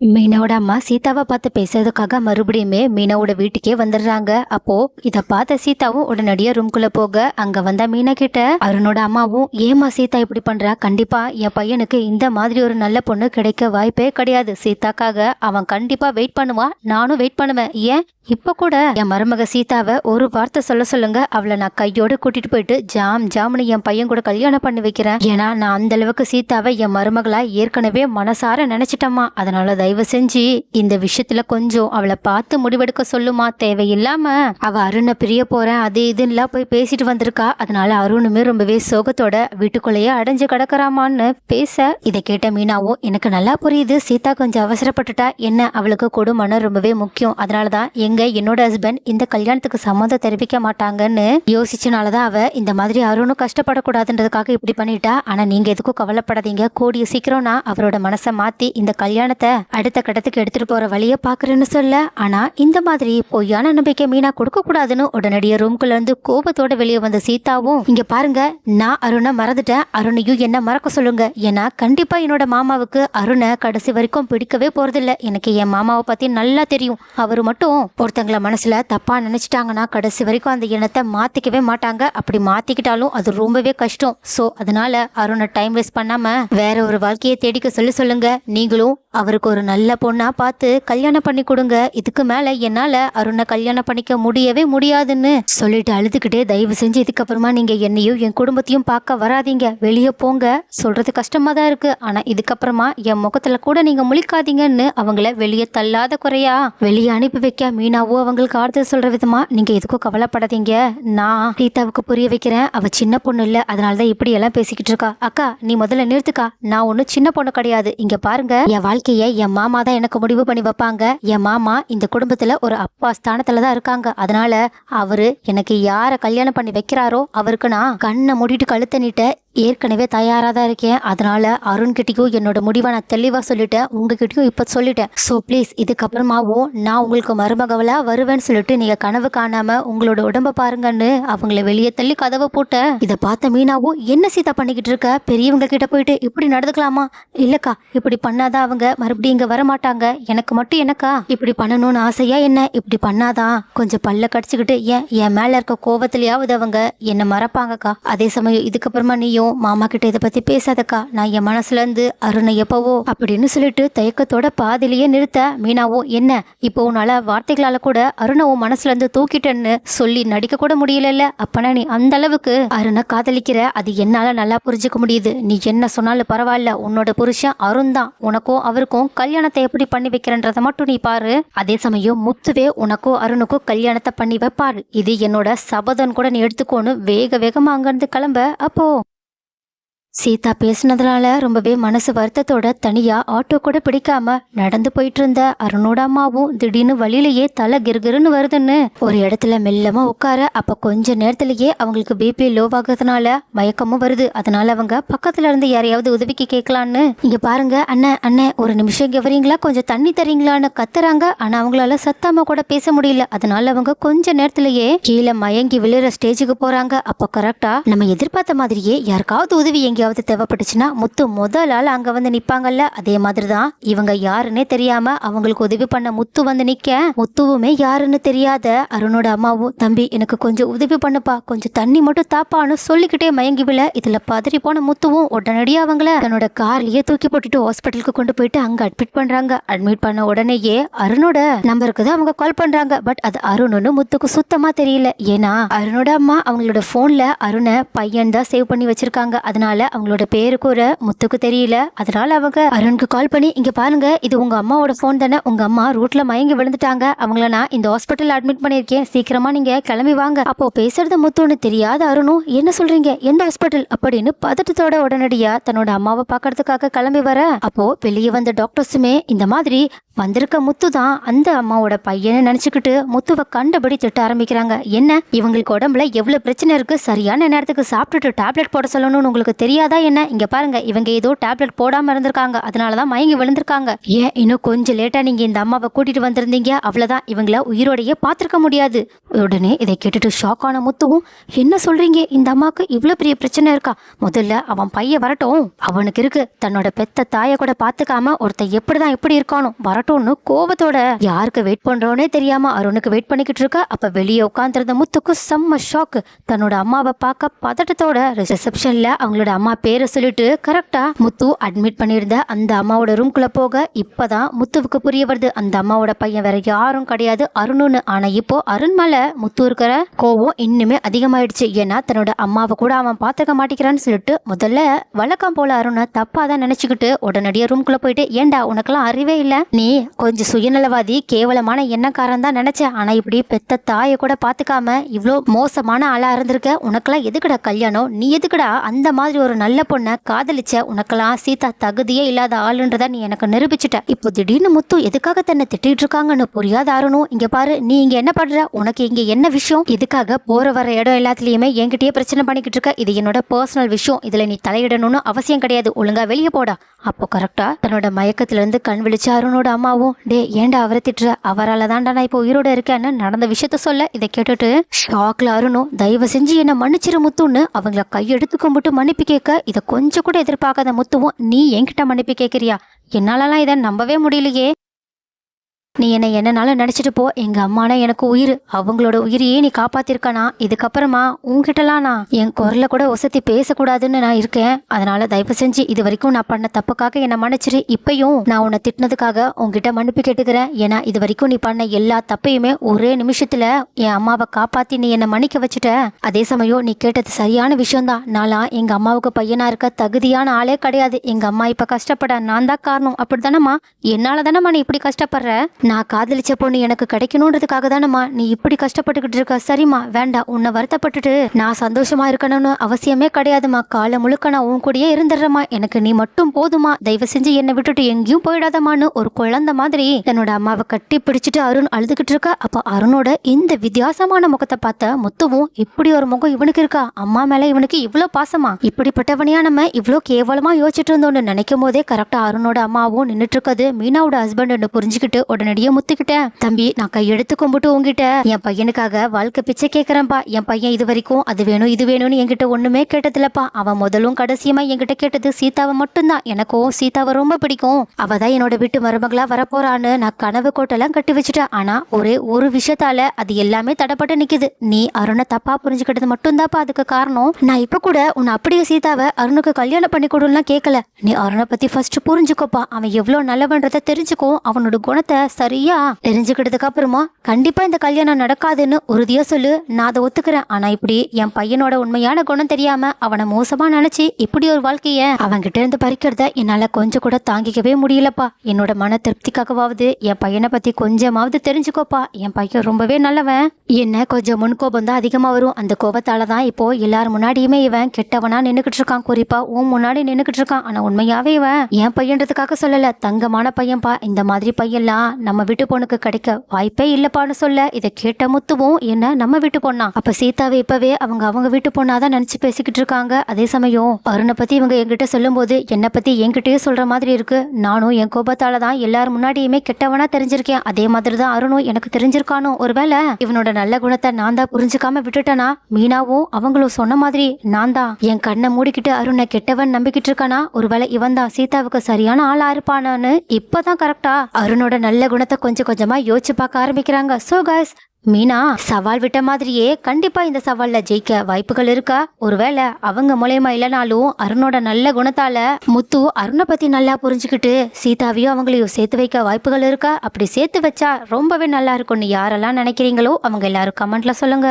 மீனாவோட அம்மா சீதாவை பார்த்து பேசுறதுக்காக மறுபடியுமே மீனாவோட வீட்டுக்கே வந்துடுறாங்க. அப்போ இத பார்த்த சீதாவும் உடனடியா ரூம்குள்ள போக அங்க வந்த மீனா கிட்ட அருணோட அம்மாவும் ஏமா சீதா இப்படி பண்றா? கண்டிப்பா என் பையனுக்கு இந்த மாதிரி ஒரு நல்ல பொண்ணு கிடைக்க வாய்ப்பே கிடையாது. சீதாக்காக அவன் கண்டிப்பா வெயிட் பண்ணுவான். நானும் வெயிட் பண்ணுவேன். ஏன்? இப்ப கூட என் மருமக சீதாவை ஒரு வார்த்தை சொல்ல சொல்லுங்க. அவளை நான் கையோட கூட்டிட்டு போயிட்டு ஜாம் ஜாம்னு என் பையன் கூட கல்யாணம் பண்ணி வைக்கிறேன். ஏன்னா நான் அந்த அளவுக்கு சீதாவை என் மருமகளா ஏற்கனவே மனசார நினைச்சிட்டம்மா. அதனால தயவு செஞ்சு இந்த விஷயத்துல கொஞ்சம் அவளை பார்த்து முடிவெடுக்க சொல்லுமா. தேவையில்லாம அவ அருணை பிரிய போறேன் அது இதுன்னுலாம் போய் பேசிட்டு வந்திருக்கா. அதனால அருணுமே ரொம்பவே சோகத்தோட வீட்டுக்குள்ளேயே அடைஞ்சு கிடக்குறாமான்னு பேச இதை கேட்ட மீனாவோ எனக்கு நல்லா புரியுது. சீதா கொஞ்சம் அவசரப்பட்டுட்டா. என்ன அவளுக்கு கொடுமனம் ரொம்பவே முக்கியம். அதனாலதான் எங்க என்னோட ஹஸ்பண்ட் இந்த கல்யாணத்துக்கு சம்மந்தம் தெரிவிக்க மாட்டாங்கன்னு யோசிச்சனாலதான் அவ இந்த மாதிரி அருணும் கஷ்டப்படக்கூடாதுன்றதுக்காக இப்படி பண்ணிட்டா. ஆனா நீங்க எதுக்கும் கவலைப்படாதீங்க. கூடிய சீக்கிரம் நான் அவரோட மனசை மாத்தி இந்த கல்யாணத்தை அடுத்த கட்டத்துக்கு எடுத்துட்டு போற வழியை பாக்குறேன்னு சொல்ல. ஆனா இந்த மாதிரி பொய்யான நம்பிக்கை மீனா கொடுக்க கூடாதுன்னு உடனடியே ரூம்குள்ள இருந்து கோபத்தோட வெளியே வந்த சீதாவும் இங்க பாருங்க நான் அருணை மறந்துட்டேன். அருணையும் என்ன மறக்க சொல்லுங்க. ஏன்னா கண்டிப்பா என்னோட மாமாவுக்கு அருணை கடைசி வரைக்கும் பிடிக்கவே போறதில்ல. எனக்கு என் மாமாவை பத்தி நல்லா தெரியும். அவர் மட்டும் ஒருத்தங்களை மனசுல தப்பா நினைச்சிட்டாங்கன்னா கடைசி வரைக்கும் அந்த எண்ணத்தை மாத்திக்கவே மாட்டாங்க. அப்படி மாத்திக்கிட்டாலும் அது ரொம்பவே கஷ்டம். சோ அதனால அருணை டைம் வேஸ்ட் பண்ணாம வேற ஒரு வாழ்க்கையை தேடிக்க சொல்லி சொல்லுங்க. நீங்களும் அவருக்கு ஒரு நல்ல பொண்ணாக பார்த்து கல்யாணம் பண்ணி கொடுங்க. இதுக்கு மேலே என்னால் அருணை கல்யாணம் பண்ணிக்க முடியவே முடியாதுன்னு சொல்லிட்டு அழுதுகிட்டே தயவு செஞ்சு இதுக்கப்புறமா நீங்கள் என்னையும் என் குடும்பத்தையும் பார்க்க வராதீங்க. வெளியே போங்க. சொல்கிறது கஷ்டமாக தான் இருக்குது ஆனால் இதுக்கப்புறமா என் முகத்தில் கூட நீங்கள் முழிக்காதீங்கன்னு அவங்கள வெளியே தள்ளாத குறையா? வெளியே அனுப்பி வைக்க மீனாவோ அவங்களுக்கு ஆறுதல் சொல்கிற விதமாக நீங்கள் எதுக்கும் கவலைப்படாதீங்க. நான் சீதாவுக்கு புரிய வைக்கிறேன். அவள் சின்ன பொண்ணு இல்லை. அதனால தான் இப்படியெல்லாம் பேசிக்கிட்டு இருக்கா. அக்கா நீ முதல்ல நிறுத்துக்கா. நான் ஒன்றும் சின்ன பொண்ணு கிடையாது. இங்கே பாருங்க. என் வாழ்க்கையை என் மாமா தான் எனக்கு முடிவு பண்ணி வைப்பாங்க. என் மாமா இந்த குடும்பத்துல ஒரு அப்பா ஸ்தானத்துல தான் இருக்காங்க. அதனால அவரு எனக்கு யார கல்யாணம் பண்ணி வைக்கிறாரோ அவருக்கு நான் கண்ணை மூடிட்டு கழுத்த நீட்ட ஏற்கனவே தயாராக தான் இருக்கேன். அதனால அருண்கிட்டையும் என்னோட முடிவை நான் தெளிவாக சொல்லிட்டேன். உங்ககிட்டயும் இப்போ சொல்லிட்டேன். ஸோ ப்ளீஸ் இதுக்கப்புறமாவும் நான் உங்களுக்கு மருமகவலாக வருவேன்னு சொல்லிட்டு நீங்கள் கனவு காணாமல் உங்களோட உடம்பை பாருங்கன்னு அவங்கள வெளியே தள்ளி கதவை போட்டேன். இதை பார்த்த மீனாவும் என்ன சீதா பண்ணிக்கிட்டு இருக்க? பெரியவங்க கிட்ட போயிட்டு இப்படி நடந்துக்கலாமா? இல்லைக்கா இப்படி பண்ணாதான் அவங்க மறுபடியும் இங்கே வர மாட்டாங்க. எனக்கு மட்டும் என்னக்கா? இப்படி பண்ணணும்னு ஆசையா என்ன? இப்படி பண்ணாதான் கொஞ்சம் பல்ல கடிச்சுக்கிட்டு ஏன்? என் மேலே இருக்க கோவத்துலையாவது அவங்க என்னை மறப்பாங்கக்கா. அதே சமயம் இதுக்கப்புறமா நீயும் மாமா கிட்ட இதை பத்தி பேசாதக்கா. நான் என் மனசுல இருந்து அருணை எப்பவோ அப்படின்னு சொல்லிட்டு தயக்கத்தோட பாதிலேயே நிறுத்த மீனாவோ என்ன? இப்போ உன்னால வார்த்தைகளால கூட அருணை உன் மனசுல இருந்து தூக்கிட்டேன்னு சொல்லி நடிக்க கூட முடியலல்ல? அப்பனா நீ அந்த அளவுக்கு அருணை காதலிக்கிற? அது என்னால நல்லா புரிஞ்சுக்க முடியுது. நீ என்ன சொன்னாலும் பரவாயில்ல. உன்னோட புருஷன் அருண் தான். உனக்கும் அவருக்கும் கல்யாணத்தை எப்படி பண்ணி வைக்கிறன்றத மட்டும் நீ பாரு. அதே சமயம் முத்துவே உனக்கும் அருணுக்கும் கல்யாணத்தை பண்ணி வைப்பாரு. இது என்னோட சபதம் கூட நீ எடுத்துக்கோன்னு வேக வேகமா அங்கிருந்து கிளம்ப. அப்போ சீதா பேசுனதுனால ரொம்பவே மனசு வருத்தத்தோட தனியா ஆட்டோ கூட பிடிக்காம நடந்து போயிட்டு இருந்த அருணோட அம்மாவும் திடீர்னு வழியிலேயே தலை கிருகிருன்னு வருதுன்னு. ஒரு இடத்துல மெல்லமா உட்கார அப்ப கொஞ்ச நேரத்திலேயே அவங்களுக்கு பிபி லோவாகிறதுனால மயக்கமும் வருது. அதனால அவங்க பக்கத்துல இருந்து யாரையாவது உதவிக்கு கேட்கலான்னு. இங்க பாருங்க அண்ணன் அண்ணன் ஒரு நிமிஷம் இங்க வரீங்களா கொஞ்சம் தண்ணி தரீங்களான்னு கத்துறாங்க. ஆனா அவங்களால சத்தாம கூட பேச முடியல. அதனால அவங்க கொஞ்ச நேரத்திலேயே கீழே மயங்கி விழுற ஸ்டேஜுக்கு போறாங்க. அப்ப கரெக்டா நம்ம எதிர்பார்த்த மாதிரியே யாருக்காவது உதவி எங்கேயாவது தேவைப்பட்டுச்சுன்னா முத்து முதல் ஆள் அங்கே வந்து நிற்பாங்கல்ல அதே மாதிரி தான் இவங்க யாருன்னே தெரியாம அவங்களுக்கு உதவி பண்ண முத்து வந்து நிற்க முத்துவுமே யாருன்னு தெரியாத அருணோட அம்மாவும் தம்பி எனக்கு கொஞ்சம் உதவி பண்ணுப்பா. கொஞ்சம் தண்ணி மட்டும் தாப்பான்னு சொல்லிக்கிட்டே மயங்கி விழ. இதில் பதறி போன முத்துவும் உடனடியாக அவங்கள தன்னோட கார்லயே தூக்கி போட்டுட்டு ஹாஸ்பிட்டலுக்கு கொண்டு போயிட்டு அங்க அட்மிட் பண்றாங்க. அட்மிட் பண்ண உடனேயே அருணோட நம்பருக்கு தான் அவங்க கால் பண்றாங்க. பட் அது அருணுன்னு முத்துக்கு சுத்தமா தெரியல. ஏன்னா அருணோட அம்மா அவங்களோட போன்ல அருணை பையன் தான் சேவ் பண்ணி வச்சிருக்காங்க. அதனால அவங்களோட பேரு கூட முத்துக்கு தெரியல. அதனால அவங்க அருணுக்கு கால் பண்ணி இங்க பாருங்க இது உங்க அம்மாவோட போன் தானே. உங்க அம்மா ரூட்ல மயங்கி விழுந்துட்டாங்க. அவங்கள நான் இந்த ஹாஸ்பிட்டல் அட்மிட் பண்ணிருக்கேன் சீக்கிரமா நீங்க கிளம்பி வாங்க. அப்போ பேசுறது முத்துன்னு தெரியாத அருணும் என்ன சொல்றீங்க? எந்த ஹாஸ்பிட்டல் அப்படின்னு பதட்டத்தோட உடனடியா தன்னோட அம்மாவை பார்க்கறதுக்காக கிளம்பி வர. அப்போ வெளியே வந்த டாக்டர்ஸுமே இந்த மாதிரி வந்திருக்க முத்து தான் அந்த அம்மாவோட பையனை நினச்சிக்கிட்டு முத்துவை கண்டபடி திட்ட ஆரம்பிக்கிறாங்க. என்ன? இவங்களுக்கு உடம்புல எவ்வளோ பிரச்சனை இருக்குது சரியான நேரத்துக்கு சாப்பிட்டுட்டு டேப்லெட் போட சொல்லணும்னு உங்களுக்கு தெரியாதா என்ன? இங்கே பாருங்க இவங்க ஏதோ டேப்லெட் போடாமல் இருந்திருக்காங்க. அதனால தான் மயங்கி விழுந்திருக்காங்க. ஏன் இன்னும் கொஞ்சம் லேட்டாக நீங்கள் இந்த அம்மாவை கூட்டிகிட்டு வந்திருந்தீங்க? அவ்வளோதான் இவங்கள உயிரோடையே பார்த்துருக்க முடியாது. உடனே இதை கேட்டுட்டு ஷாக் ஆன முத்துவும் என்ன சொல்கிறீங்க இந்த அம்மாவுக்கு இவ்வளோ பெரிய பிரச்சனை இருக்கா? முதல்ல அவன் பையன் வரட்டும். அவனுக்கு இருக்கு. தன்னோட பெத்த தாயை கூட பார்த்துக்காம ஒருத்தன் எப்படி தான் எப்படி இருக்கானோ வரட்டும்னு கோபத்தோட யாருக்கு வெயிட் பண்றோனே தெரியாம அருணுக்கு வெயிட் பண்ணிக்கிட்டு இருக்க? அப்ப வெளியே உட்காந்துருந்த முத்துக்கு செம்ம ஷாக் தன்னோட அம்மாவை பார்க்க பதட்டத்தோட ரிசப்ஷன்ல அவங்களோட அம்மா பேரை சொல்லிட்டு கரெக்டா முத்து அட்மிட் பண்ணியிருந்த அந்த அம்மாவோட ரூம்குள்ள போக இப்பதான் முத்துவுக்கு புரிய வருது. அந்த அம்மாவோட பையன் வேற யாரும் கிடையாது அருணுன்னு. ஆனா இப்போ அருண் மேல முத்து இருக்கிற கோவம் இன்னுமே அதிகமாயிடுச்சு. ஏன்னா தன்னோட அம்மாவை கூட அவன் பார்த்துக்க மாட்டேங்கிறான்னு சொல்லிட்டு முதல்ல வழக்கம் போல அருணை தப்பா தான் நினைச்சுக்கிட்டு உடனடியே ரூம்குள்ள போயிட்டு ஏன்டா உனக்கெல்லாம் அறிவே இல்ல? நீ கொஞ்சம் சுயநலவாதி கேவலமான எண்ணக்காரன் தான் நினச்சேன். ஆனால் இப்படி பெத்த தாயை கூட பார்த்துக்காம இவ்வளோ மோசமான ஆளாக இருந்திருக்க. உனக்கெல்லாம் எதுக்குடா கல்யாணம்? நீ எதுக்குடா அந்த மாதிரி ஒரு நல்ல பொண்ணை காதலிச்ச? உனக்கெல்லாம் சீதா தகுதியே இல்லாத ஆளுன்றத நீ எனக்கு நிரூபிச்சிட்ட. இப்போ திடீர்னு முத்து எதுக்காக தன்னை திட்டிட்டு இருக்காங்கன்னு புரியாத ஆரணும் இங்கே பாரு நீ இங்கே என்ன பண்ற? உனக்கு இங்கே என்ன விஷயம்? இதுக்காக போகிற வர இடம் எல்லாத்துலேயுமே என்கிட்டயே பிரச்சனை பண்ணிக்கிட்டு இருக்க? இது என்னோட பர்சனல் விஷயம். இதில் நீ தலையிடணும்னு அவசியம் கிடையாது. ஒழுங்காக வெளியே போடா. அப்போ கரெக்டாக தன்னோட மயக்கத்திலேருந்து கண் விழிச்ச அருணோட அம்மா அம்மாவும் டே ஏன்டா அவரை திட்டுற? அவரால் தான்டா நான் இப்போ உயிரோட இருக்கேன்னு நடந்த விஷயத்த சொல்ல? இதை கேட்டுட்டு ஷாக்ல அருணும் தயவு செஞ்சு என்ன மன்னிச்சிரு முத்துன்னு அவங்கள கையெடுத்து கும்பிட்டு மன்னிப்பு கேட்க இதை கொஞ்சம் கூட எதிர்பார்க்காத முத்துவும் நீ என்கிட்ட மன்னிப்பு கேட்குறியா? என்னாலலாம் இதை நம்பவே முடியலையே. நீ என்னை என்னனாலும் நினச்சிட்டு போ. எங்கள் அம்மானா எனக்கு உயிர். அவங்களோட உயிரையே நீ காப்பாத்திருக்கானா? இதுக்கப்புறமா உங்ககிட்டலாம் நான். என் குரலில் கூட ஒசத்தி பேசக்கூடாதுன்னு நான் இருக்கேன். அதனால தயவு செஞ்சு இது வரைக்கும் நான் பண்ண தப்புக்காக என்னை மன்னிச்சிரு. இப்பயும் நான் உன்னை திட்டினதுக்காக உன்கிட்ட மன்னிப்பு கேட்டுக்கிறேன். ஏன்னா இது வரைக்கும் நீ பண்ண எல்லா தப்பையுமே ஒரே நிமிஷத்துல என் அம்மாவை காப்பாத்தி நீ என்னை மன்னிக்க வச்சுட்ட. அதே சமயம் நீ கேட்டது சரியான விஷயம்தான். நான்லாம் எங்க அம்மாவுக்கு பையனா இருக்க தகுதியான ஆளே கிடையாது. எங்க அம்மா இப்ப கஷ்டப்பட நான் தான் காரணம். அப்படி தானேம்மா என்னால தானம்மா நீ இப்படி கஷ்டப்படுற? நான் காதலிச்ச பொண்ணு எனக்கு கிடைக்கணுன்றதுக்காக தானம்மா. நீ இப்படி கஷ்டப்பட்டுக்கிட்டு இருக்க. சரிம்மா வேண்டாம் உன்னை வருத்தப்பட்டுட்டு நான் சந்தோஷமா இருக்கணும்னு அவசியமே கிடையாதும்மா. காலை முழுக்க நான் உன் கூடயே இருந்துடுறேம்மா. எனக்கு நீ மட்டும் போதுமா தயவு செஞ்சு என்னை விட்டுட்டு எங்கேயும் போயிடாதமான்னு ஒரு குழந்தை மாதிரி தன்னோட அம்மாவை கட்டி பிடிச்சிட்டு அருண் அழுதுகிட்டு இருக்கா. அப்ப அருணோட இந்த வித்தியாசமான முகத்தை பார்த்த முத்துவும் இப்படி ஒரு முகம் இவனுக்கு இருக்கா? அம்மா மேல இவனுக்கு இவ்வளோ பாசமா? இப்படிப்பட்டவனையா நம்ம இவ்வளோ கேவலமா யோசிச்சுட்டு இருந்தோம்னு நினைக்கும் போதே கரெக்டா அருணோட அம்மாவும் நின்றுட்டு இருக்கது மீனாவோட ஹஸ்பண்ட் புரிஞ்சுக்கிட்டு உடனடியே முத்துக்கிட்டேன் தம்பி நான் கையெடுத்து கும்பிட்டு உங்ககிட்ட என் பையனுக்காக வாழ்க்கை பிச்சை கேட்கறேன்ப்பா என் பையன் இது வரைக்கும் அது வேணும் இது வேணும்னு என்கிட்ட ஒண்ணுமே கேட்டதில்லப்பா. அவன் முதலும் கடைசியுமா என்கிட்ட கேட்டது சீதாவை மட்டும்தான். எனக்கும் சீதாவை ரொம்ப பிடிக்கும். அவள் தான் என்னோட வீட்டு மருமகளா வரப்போறான்னு நான் கனவு கோட்டெல்லாம் கட்டி வச்சுட்டேன். ஆனா ஒரே ஒரு விஷயத்தால அது எல்லாமே தடைப்பட்டு நிக்குது. நீ அருணை தப்பா புரிஞ்சுக்கிட்டது மட்டும்தான்ப்பா அதுக்கு காரணம். நான் இப்ப கூட உன்னை அப்படியே சீதாவை அருணுக்கு கல்யாணம் பண்ணி கொடுலாம் கேட்கல நீ அருணை பத்தி ஃபர்ஸ்ட் புரிஞ்சுக்கோப்பா. அவன் எவ்வளவு நல்லவன்றத தெரிஞ்சுக்கோ அவனோட குணத்தை சரியா? தெரிஞ்சுக்கிட்டதுக்கு அப்புறமா கண்டிப்பா இந்த கல்யாணம் நடக்காதுன்னு உறுதியா சொல்லு. நான் அதை ஒத்துக்கிறேன். ஆனா இப்படி என் பையனோட உண்மையான குணம் தெரியாம அவனை மோசமா நினைச்சு இப்படி ஒரு வாழ்க்கைய அவன்கிட்ட இருந்து பறிக்கிறத என்னால கொஞ்சம் கூட தாங்கிக்கவே முடியலப்பா. என்னோட மன திருப்திக்காகவாவது என் பையனை பத்தி கொஞ்சமாவது தெரிஞ்சுக்கோப்பா. என் பையன் ரொம்பவே நல்லவன். என்ன கொஞ்சம் முன்கோபம் தான் அதிகமா வரும். அந்த கோபத்தால தான் இப்போ எல்லார் முன்னாடியுமே இவன் கெட்டவனா நின்னுக்கிட்டு இருக்கான். குறிப்பா உன் முன்னாடி நின்னுக்கிட்டு இருக்கான். ஆனா உண்மையாவே இவன் என் பையன்றதுக்காக சொல்லல. தங்கமான பையன்பா. இந்த மாதிரி பையன்லாம் நம்ம நம்ம வீட்டு பொண்ணுக்கு கிடைக்க வாய்ப்பே இல்லப்பான்னு சொல்ல இதை கேட்ட முத்துவும் என்ன நம்ம வீட்டு பொண்ணா? அப்ப சீதாவை இப்பவே அவங்க அவங்க வீட்டு பொண்ணாதான் நினைச்சு பேசிக்கிட்டு இருக்காங்க. அதே சமயம் அருணை பத்தி இவங்க என்கிட்ட சொல்லும்போது என்னை பத்தி என்கிட்டயே சொல்ற மாதிரி இருக்கு. நானும் என் கோபத்தால தான் எல்லாரும் முன்னாடியுமே கெட்டவனா தெரிஞ்சிருக்கேன். அதே மாதிரி தான் அருணும் எனக்கு தெரிஞ்சிருக்கானோ? ஒருவேளை இவனோட நல்ல குணத்தை நான் தான் புரிஞ்சுக்காம விட்டுட்டேனா? மீனாவும் அவங்களும் சொன்ன மாதிரி நான் தான். என் கண்ணை மூடிக்கிட்டு அருணை கெட்டவன் நம்பிக்கிட்டு இருக்கானா? ஒருவேளை இவன் தான் சீதாவுக்கு சரியான ஆளா இருப்பானான்னு இப்பதான் கரெக்டா அருணோட நல்ல குணத்தை கொஞ்சம் கொஞ்சமாக யோசிச்சு பார்க்க ஆரம்பிக்கிறாங்க. ஸோ கைஸ் மீனா சவால் விட்ட மாதிரியே கண்டிப்பா இந்த சவால்ல ஜெயிக்க வாய்ப்புகள் இருக்கா? ஒருவேளை அவங்க மூலயமா இல்லைனாலும் அருணோட நல்ல குணத்தால முத்து அருணை பத்தி நல்லா புரிஞ்சுக்கிட்டு சீதாவையும் அவங்களையும் சேர்த்து வைக்க வாய்ப்புகள் இருக்கா? அப்படி சேர்த்து வச்சா ரொம்பவே நல்லா இருக்கும்னு யாரெல்லாம் நினைக்கிறீங்களோ அவங்க எல்லாரும் கமெண்ட்ல சொல்லுங்க.